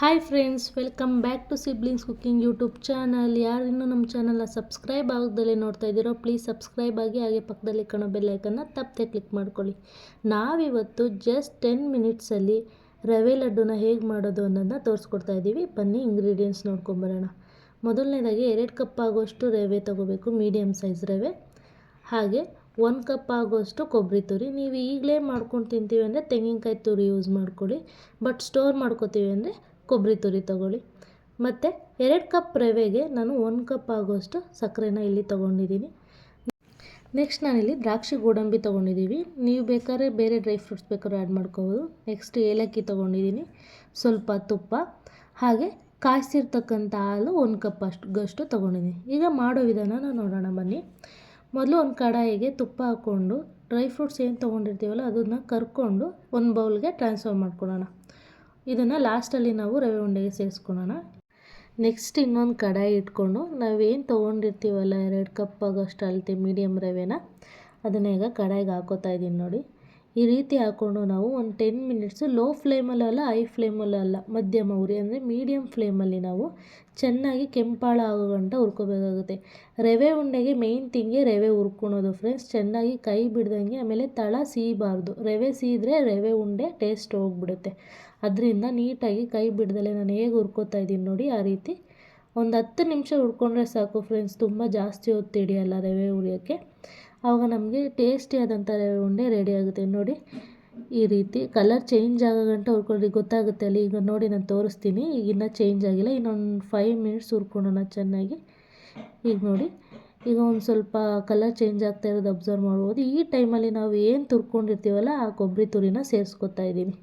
Hi friends welcome back to siblings cooking YouTube channel ಯಾರು ಇನ್ನೂ ನಮ್ಮ ಚಾನಲ್ನ ಸಬ್ಸ್ಕ್ರೈಬ್ ಆಗದಲ್ಲೇ ನೋಡ್ತಾ ಇದ್ದೀರೋ ಪ್ಲೀಸ್ ಸಬ್ಸ್ಕ್ರೈಬ್ ಆಗಿ ಹಾಗೆ ಪಕ್ಕದಲ್ಲಿ ಕಾಣೋ ಬೆಲ್ಲೈಕನ್ನ ತಪ್ಪದೆ ಕ್ಲಿಕ್ ಮಾಡ್ಕೊಳ್ಳಿ. ನಾವಿವತ್ತು ಜಸ್ಟ್ ಟೆನ್ ಮಿನಿಟ್ಸಲ್ಲಿ ರವೆ ಲಡ್ಡುನ ಹೇಗೆ ಮಾಡೋದು ಅನ್ನೋದನ್ನ ತೋರಿಸ್ಕೊಡ್ತಾ ಇದ್ದೀವಿ. ಬನ್ನಿ ಇಂಗ್ರೀಡಿಯೆಂಟ್ಸ್ ನೋಡ್ಕೊಂಬರೋಣ ಮೊದಲನೇದಾಗಿ ಎರಡು ಕಪ್ ಆಗೋಷ್ಟು ರವೆ ತೊಗೋಬೇಕು ಮೀಡಿಯಮ್ ಸೈಜ್ ರವೆ. ಹಾಗೆ ಒಂದು ಕಪ್ ಆಗೋಷ್ಟು ಕೊಬ್ಬರಿ ತುರಿ. ನೀವು ಈಗಲೇ ಮಾಡ್ಕೊಂಡು ತಿಂತೀವಿ ಅಂದರೆ ತೆಂಗಿನಕಾಯಿ ತುರಿ ಯೂಸ್ ಮಾಡ್ಕೊಳ್ಳಿ. ಬಟ್ ಸ್ಟೋರ್ ಮಾಡ್ಕೋತೀವಿ ಅಂದರೆ ಕೊಬ್ಬರಿ ತುರಿ ತೊಗೊಳ್ಳಿ. ಮತ್ತು ಎರಡು ಕಪ್ ರವೆಗೆ ನಾನು ಒಂದು ಕಪ್ ಆಗೋಷ್ಟು ಸಕ್ಕರೆನ ಇಲ್ಲಿ ತೊಗೊಂಡಿದ್ದೀನಿ. ನೆಕ್ಸ್ಟ್ ನಾನಿಲ್ಲಿ ದ್ರಾಕ್ಷಿ ಗೋಡಂಬಿ ತೊಗೊಂಡಿದ್ದೀವಿ. ನೀವು ಬೇಕಾದ್ರೆ ಬೇರೆ ಡ್ರೈ ಫ್ರೂಟ್ಸ್ ಬೇಕಾದ್ರೆ ಆ್ಯಡ್ ಮಾಡ್ಕೋಬೋದು. ನೆಕ್ಸ್ಟ್ ಏಲಕ್ಕಿ ತೊಗೊಂಡಿದ್ದೀನಿ. ಸ್ವಲ್ಪ ತುಪ್ಪ. ಹಾಗೆ ಕಾಯಿಸಿರ್ತಕ್ಕಂಥ ಹಾಲು ಒಂದು ಕಪ್ ಅಷ್ಟು ತೊಗೊಂಡಿದ್ದೀನಿ. ಈಗ ಮಾಡೋ ವಿಧಾನ ನೋಡೋಣ, ಬನ್ನಿ. ಮೊದಲು ಒಂದು ಕಡಾಯಿಗೆ ತುಪ್ಪ ಹಾಕ್ಕೊಂಡು ಡ್ರೈ ಫ್ರೂಟ್ಸ್ ಏನು ತೊಗೊಂಡಿರ್ತೀವಲ್ಲ, ಅದನ್ನು ಕರ್ಕೊಂಡು ಒಂದು ಬೌಲ್ಗೆ ಟ್ರಾನ್ಸ್ಫರ್ ಮಾಡ್ಕೊಳ್ಳೋಣ ಇದನ್ನು ಲಾಸ್ಟಲ್ಲಿ ನಾವು ರವೆ ಉಂಡೆಗೆ ಸೇರಿಸ್ಕೊಳ್ಳೋಣ. ನೆಕ್ಸ್ಟ್ ಇನ್ನೊಂದು ಕಡಾಯಿ ಇಟ್ಕೊಂಡು ನಾವೇನು ತೊಗೊಂಡಿರ್ತೀವಲ್ಲ, ಎರಡು ಕಪ್ ಆಗೋಷ್ಟು ಅಳತೆ ಮೀಡಿಯಮ್ ರವೆನ, ಅದನ್ನ ಈಗ ಕಡಾಯಿಗೆ ಹಾಕೋತಾ ಇದ್ದೀನಿ ನೋಡಿ. ಈ ರೀತಿ ಹಾಕ್ಕೊಂಡು ನಾವು ಒಂದು ಟೆನ್ ಮಿನಿಟ್ಸು ಲೋ ಫ್ಲೇಮಲ್ಲಲ್ಲ ಹೈ ಫ್ಲೇಮಲ್ಲಲ್ಲ ಮಧ್ಯಮ ಉರಿ ಅಂದರೆ ಮೀಡಿಯಮ್ ಫ್ಲೇಮಲ್ಲಿ ನಾವು ಚೆನ್ನಾಗಿ ಕೆಂಪಾಳ ಆಗೋ ಗಂಟ ಹುರ್ಕೋಬೇಕಾಗುತ್ತೆ. ರವೆ ಉಂಡೆಗೆ ಮೇಯ್ನ್ ತಿಂಗೆ ರವೆ ಹುರ್ಕೊಳೋದು ಫ್ರೆಂಡ್ಸ್ ಚೆನ್ನಾಗಿ ಕೈ ಬಿಡ್ದಂಗೆ ಆಮೇಲೆ ತಳ ಸೀಬಾರ್ದು. ರವೆ ಸೀದ್ರೆ ರವೆ ಉಂಡೆ ಟೇಸ್ಟ್ ಹೋಗ್ಬಿಡುತ್ತೆ. ಅದರಿಂದ ನೀಟಾಗಿ ಕೈ ಬಿಡ್ದಲೆ ನಾನು ಹೇಗೆ ಹುರ್ಕೋತಾ ಇದ್ದೀನಿ ನೋಡಿ ಆ ರೀತಿ. ಒಂದು ಹತ್ತು ನಿಮಿಷ ಹುರ್ಕೊಂಡ್ರೆ ಸಾಕು ಫ್ರೆಂಡ್ಸ್ ತುಂಬ ಜಾಸ್ತಿ ಹೊತ್ತು ಹಿಡಿಯಲ್ಲ ರವೆ ಹುರಿಯೋಕ್ಕೆ. ಆವಾಗ ನಮಗೆ ಟೇಸ್ಟಿ ಆದಂಥ ಉಂಡೆ ರೆಡಿ ಆಗುತ್ತೆ. ನೋಡಿ, ಈ ರೀತಿ ಕಲರ್ ಚೇಂಜ್ ಆಗೋ ಗಂಟ ಹುರ್ಕೊಳ್ಳಿ. ಗೊತ್ತಾಗುತ್ತೆ ಅಲ್ಲಿ. ಈಗ ನೋಡಿ, ನಾನು ತೋರಿಸ್ತೀನಿ. ಈಗ ಇನ್ನೂ ಚೇಂಜ್ ಆಗಿಲ್ಲ. ಇನ್ನೊಂದು ಫೈವ್ ಮಿನಿಟ್ಸ್ ಹುರ್ಕೊಳ್ಳೋಣ ಚೆನ್ನಾಗಿ. ಈಗ ನೋಡಿ, ಈಗ ಒಂದು ಸ್ವಲ್ಪ ಕಲರ್ ಚೇಂಜ್ ಆಗ್ತಾ ಇರೋದು ಅಬ್ಸರ್ವ್ ಮಾಡ್ಬೋದು. ಈ ಟೈಮಲ್ಲಿ ನಾವು ಏನು ತುರ್ಕೊಂಡಿರ್ತೀವಲ್ಲ, ಆ ಕೊಬ್ಬರಿ ತುರಿನ ಸೇರಿಸ್ಕೊತಾ ಇದ್ದೀನಿ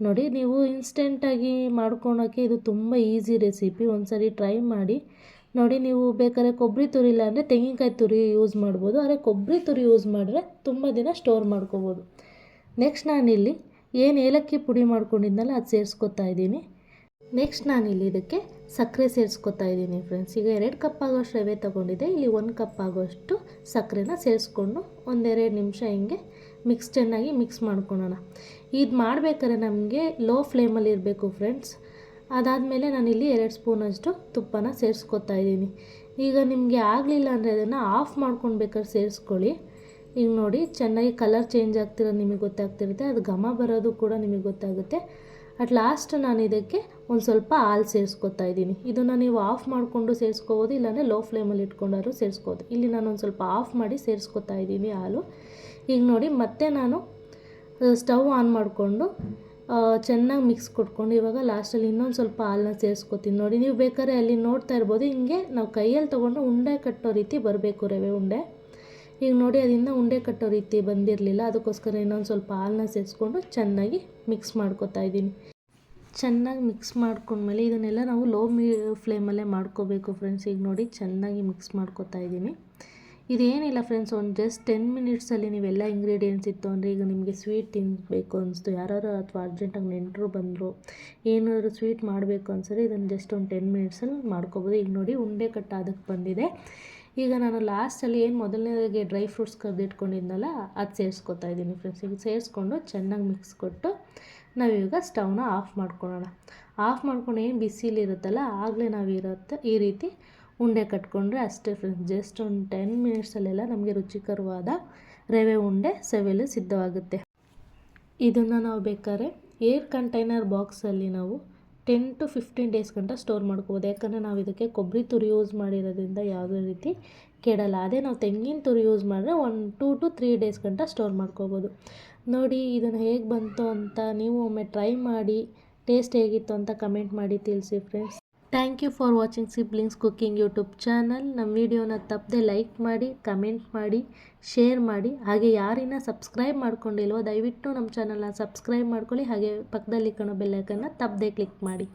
ನೋಡಿ, ನೀವು ಇನ್ಸ್ಟೆಂಟಾಗಿ ಮಾಡ್ಕೊಳೋಕ್ಕೆ ಇದು ತುಂಬ ಈಸಿ ರೆಸಿಪಿ ಒಂದು ಸರಿ ಟ್ರೈ ಮಾಡಿ. ನೋಡಿ, ನೀವು ಬೇಕಾದ್ರೆ ಕೊಬ್ಬರಿ ತುರಿ ಇಲ್ಲ ಅಂದರೆ ತೆಂಗಿನಕಾಯಿ ತುರಿ ಯೂಸ್ ಮಾಡ್ಬೋದು. ಆದರೆ ಕೊಬ್ಬರಿ ತುರಿ ಯೂಸ್ ಮಾಡಿದ್ರೆ ತುಂಬ ದಿನ ಸ್ಟೋರ್ ಮಾಡ್ಕೋಬೋದು. ನೆಕ್ಸ್ಟ್ ನಾನಿಲ್ಲಿ ಏನು ಏಲಕ್ಕಿ ಪುಡಿ ಮಾಡ್ಕೊಂಡಿದ್ನಲ್ಲ ಅದು ಸೇರಿಸ್ಕೊತಾ ಇದ್ದೀನಿ. ನೆಕ್ಸ್ಟ್ ನಾನಿಲ್ಲಿ ಇದಕ್ಕೆ ಸಕ್ಕರೆ ಸೇರಿಸ್ಕೊತಾ ಇದ್ದೀನಿ ಫ್ರೆಂಡ್ಸ್ ಈಗ ಎರಡು ಕಪ್ ಆಗೋಷ್ಟು ರವೆ ತೊಗೊಂಡಿದ್ದೆ. ಇಲ್ಲಿ ಒಂದು ಕಪ್ ಆಗೋಷ್ಟು ಸಕ್ಕರೆನ ಸೇರಿಸ್ಕೊಂಡು ಒಂದೆರಡು ನಿಮಿಷ ಹಿಂಗೆ ಮಿಕ್ಸ್ ಚೆನ್ನಾಗಿ ಮಿಕ್ಸ್ ಮಾಡ್ಕೊಳ್ಳೋಣ ಇದು ಮಾಡಬೇಕಾದ್ರೆ ನಮಗೆ ಲೋ ಫ್ಲೇಮಲ್ಲಿ ಇರಬೇಕು ಫ್ರೆಂಡ್ಸ್ ಅದಾದಮೇಲೆ ನಾನಿಲ್ಲಿ ಎರಡು ಸ್ಪೂನಷ್ಟು ತುಪ್ಪನ ಸೇರಿಸ್ಕೊತಾ ಇದ್ದೀನಿ. ಈಗ ನಿಮಗೆ ಆಗಲಿಲ್ಲ ಅಂದರೆ ಅದನ್ನು ಆಫ್ ಮಾಡ್ಕೊಂಡು ಬೇಕಾದ್ರೆ ಸೇರಿಸ್ಕೊಳ್ಳಿ. ಈಗ ನೋಡಿ, ಚೆನ್ನಾಗಿ ಕಲರ್ ಚೇಂಜ್ ಆಗ್ತಿರೋದು ನಿಮಗೆ ಗೊತ್ತಾಗ್ತಿರುತ್ತೆ. ಅದು ಘಮ ಬರೋದು ಕೂಡ ನಿಮಗೆ ಗೊತ್ತಾಗುತ್ತೆ. ಅಟ್ ಲಾಸ್ಟ್ ನಾನು ಇದಕ್ಕೆ ಒಂದು ಸ್ವಲ್ಪ ಹಾಲು ಸೇರಿಸ್ಕೊತಾ ಇದ್ದೀನಿ. ಇದನ್ನು ನೀವು ಆಫ್ ಮಾಡಿಕೊಂಡು ಸೇರಿಸ್ಕೋಬೋದು, ಇಲ್ಲಾಂದರೆ ಲೋ ಫ್ಲೇಮಲ್ಲಿ ಇಟ್ಕೊಂಡಾದ್ರು ಸೇರಿಸ್ಕೋದು ಇಲ್ಲಿ ನಾನು ಒಂದು ಸ್ವಲ್ಪ ಆಫ್ ಮಾಡಿ ಸೇರಿಸ್ಕೊತಾ ಇದ್ದೀನಿ ಹಾಲು. ಈಗ ನೋಡಿ, ಮತ್ತೆ ನಾನು ಸ್ಟವ್ ಆನ್ ಮಾಡಿಕೊಂಡು ಚೆನ್ನಾಗಿ ಮಿಕ್ಸ್ ಕೊಟ್ಕೊಂಡು ಇವಾಗ ಲಾಸ್ಟಲ್ಲಿ ಇನ್ನೊಂದು ಸ್ವಲ್ಪ ಹಾಲನ್ನ ಸೇರಿಸ್ಕೊತೀನಿ. ನೋಡಿ, ನೀವು ಬೇಕಾದ್ರೆ ಅಲ್ಲಿ ನೋಡ್ತಾ ಇರ್ಬೋದು. ಹಿಂಗೆ ನಾವು ಕೈಯಲ್ಲಿ ತೊಗೊಂಡು ಉಂಡೆ ಕಟ್ಟೋ ರೀತಿ ಬರಬೇಕು ರವೆ ಉಂಡೆ. ಈಗ ನೋಡಿ, ಅದರಿಂದ ಉಂಡೆ ಕಟ್ಟೋ ರೀತಿ ಬಂದಿರಲಿಲ್ಲ. ಅದಕ್ಕೋಸ್ಕರ ಇನ್ನೊಂದು ಸ್ವಲ್ಪ ಹಾಲನ್ನ ಸೇರಿಸ್ಕೊಂಡು ಚೆನ್ನಾಗಿ ಮಿಕ್ಸ್ ಮಾಡ್ಕೊತಾ ಇದ್ದೀನಿ. ಚೆನ್ನಾಗಿ ಮಿಕ್ಸ್ ಮಾಡ್ಕೊಂಡ್ಮೇಲೆ ಇದನ್ನೆಲ್ಲ ನಾವು ಲೋ ಮೀ ಫ್ಲೇಮಲ್ಲೇ ಮಾಡ್ಕೋಬೇಕು ಫ್ರೆಂಡ್ಸ್ ಈಗ ನೋಡಿ, ಚೆನ್ನಾಗಿ ಮಿಕ್ಸ್ ಮಾಡ್ಕೊತಾ ಇದ್ದೀನಿ. ಇದೇನಿಲ್ಲ ಫ್ರೆಂಡ್ಸ್ ಒಂದು ಜಸ್ಟ್ ಟೆನ್ ಮಿನಿಟ್ಸಲ್ಲಿ ನೀವೆಲ್ಲ ಇಂಗ್ರೀಡಿಯೆಂಟ್ಸ್ ಇತ್ತು ಅಂದರೆ ಈಗ ನಿಮಗೆ ಸ್ವೀಟ್ ತಿನ್ನಬೇಕು ಅನಿಸ್ತು. ಯಾರು ಅಥವಾ ಅರ್ಜೆಂಟಾಗಿ ನೆಂಟರು ಬಂದರು, ಏನಾದರೂ ಸ್ವೀಟ್ ಮಾಡಬೇಕು ಅನ್ಸರಿ ಇದನ್ನು ಜಸ್ಟ್ ಒಂದು ಟೆನ್ ಮಿನಿಟ್ಸಲ್ಲಿ ಮಾಡ್ಕೋಬೋದು. ಈಗ ನೋಡಿ ಉಂಡೆ ಕಟ್ಟಾದಕ್ಕೆ ಬಂದಿದೆ. ಈಗ ನಾನು ಲಾಸ್ಟಲ್ಲಿ ಏನು ಮೊದಲನೇದಾಗಿ ಡ್ರೈ ಫ್ರೂಟ್ಸ್ ಕರೆದಿಟ್ಕೊಂಡಿದ್ನಲ್ಲ, ಅದು ಸೇರಿಸ್ಕೊತಾ ಇದ್ದೀನಿ ಫ್ರೆಂಡ್ಸ್ ಈಗ ಸೇರಿಸ್ಕೊಂಡು ಚೆನ್ನಾಗಿ ಮಿಕ್ಸ್ ಕೊಟ್ಟು ನಾವೀಗ ಸ್ಟವ್ನ ಆಫ್ ಮಾಡ್ಕೊಳ್ಳೋಣ ಆಫ್ ಮಾಡ್ಕೊಂಡು ಏನು ಬಿಸಿಲಿರುತ್ತಲ್ಲ, ಆಗಲೇ ನಾವು ಇರುತ್ತೆ ಈ ರೀತಿ ಉಂಡೆ ಕಟ್ಕೊಂಡ್ರೆ ಅಷ್ಟೇ ಫ್ರೆಂಡ್ಸ್ ಜಸ್ಟ್ ಒಂದು ಟೆನ್ ಮಿನಿಟ್ಸಲ್ಲೆಲ್ಲ ನಮಗೆ ರುಚಿಕರವಾದ ರವೆ ಉಂಡೆ, ಸವೆಲು ಸಿದ್ಧವಾಗುತ್ತೆ. ಇದನ್ನು ನಾವು ಬೇಕಾದ್ರೆ ಏರ್ ಕಂಟೈನರ್ ಬಾಕ್ಸಲ್ಲಿ ನಾವು ಟೆನ್ ಟು ಫಿಫ್ಟೀನ್ ಡೇಸ್ ಗಂಟ ಸ್ಟೋರ್ ಮಾಡ್ಕೋಬೋದು. ಯಾಕಂದರೆ ನಾವು ಇದಕ್ಕೆ ಕೊಬ್ಬರಿ ತುರಿ ಯೂಸ್ ಮಾಡಿರೋದ್ರಿಂದ ಯಾವುದೇ ರೀತಿ ಕೆಡಲ್ಲ. ಅದೇ ನಾವು ತೆಂಗಿನ ತುರಿ ಯೂಸ್ ಮಾಡಿದ್ರೆ one two to three days ಗಂಟ ಸ್ಟೋರ್ ಮಾಡ್ಕೋಬೋದು. ನೋಡಿ ಇದನ್ನು ಹೇಗೆ ಬಂತು ಅಂತ ನೀವು ಒಮ್ಮೆ ಟ್ರೈ ಮಾಡಿ ಟೇಸ್ಟ್ ಹೇಗಿತ್ತು ಅಂತ ಕಮೆಂಟ್ ಮಾಡಿ ತಿಳಿಸಿ friends thank you for watching siblings cooking YouTube channel ನಮ್ಮ ವಿಡಿಯೋನ ತಪ್ಪದೆ ಲೈಕ್ ಮಾಡಿ ಕಮೆಂಟ್ ಮಾಡಿ ಶೇರ್ ಮಾಡಿ ಹಾಗೆ ಯಾರಿನ ಸಬ್ಸ್ಕ್ರೈಬ್ ಮಾಡ್ಕೊಂಡಿಲ್ವೋ ದಯವಿಟ್ಟು ನಮ್ಮ ಚಾನಲ್ನ ಸಬ್ಸ್ಕ್ರೈಬ್ ಮಾಡ್ಕೊಳ್ಳಿ ಹಾಗೆ ಪಕ್ಕದಲ್ಲಿ ಕಣೋ ಬೆಲ್ಲೈಕನ್ನ ತಪ್ಪದೆ ಕ್ಲಿಕ್ ಮಾಡಿ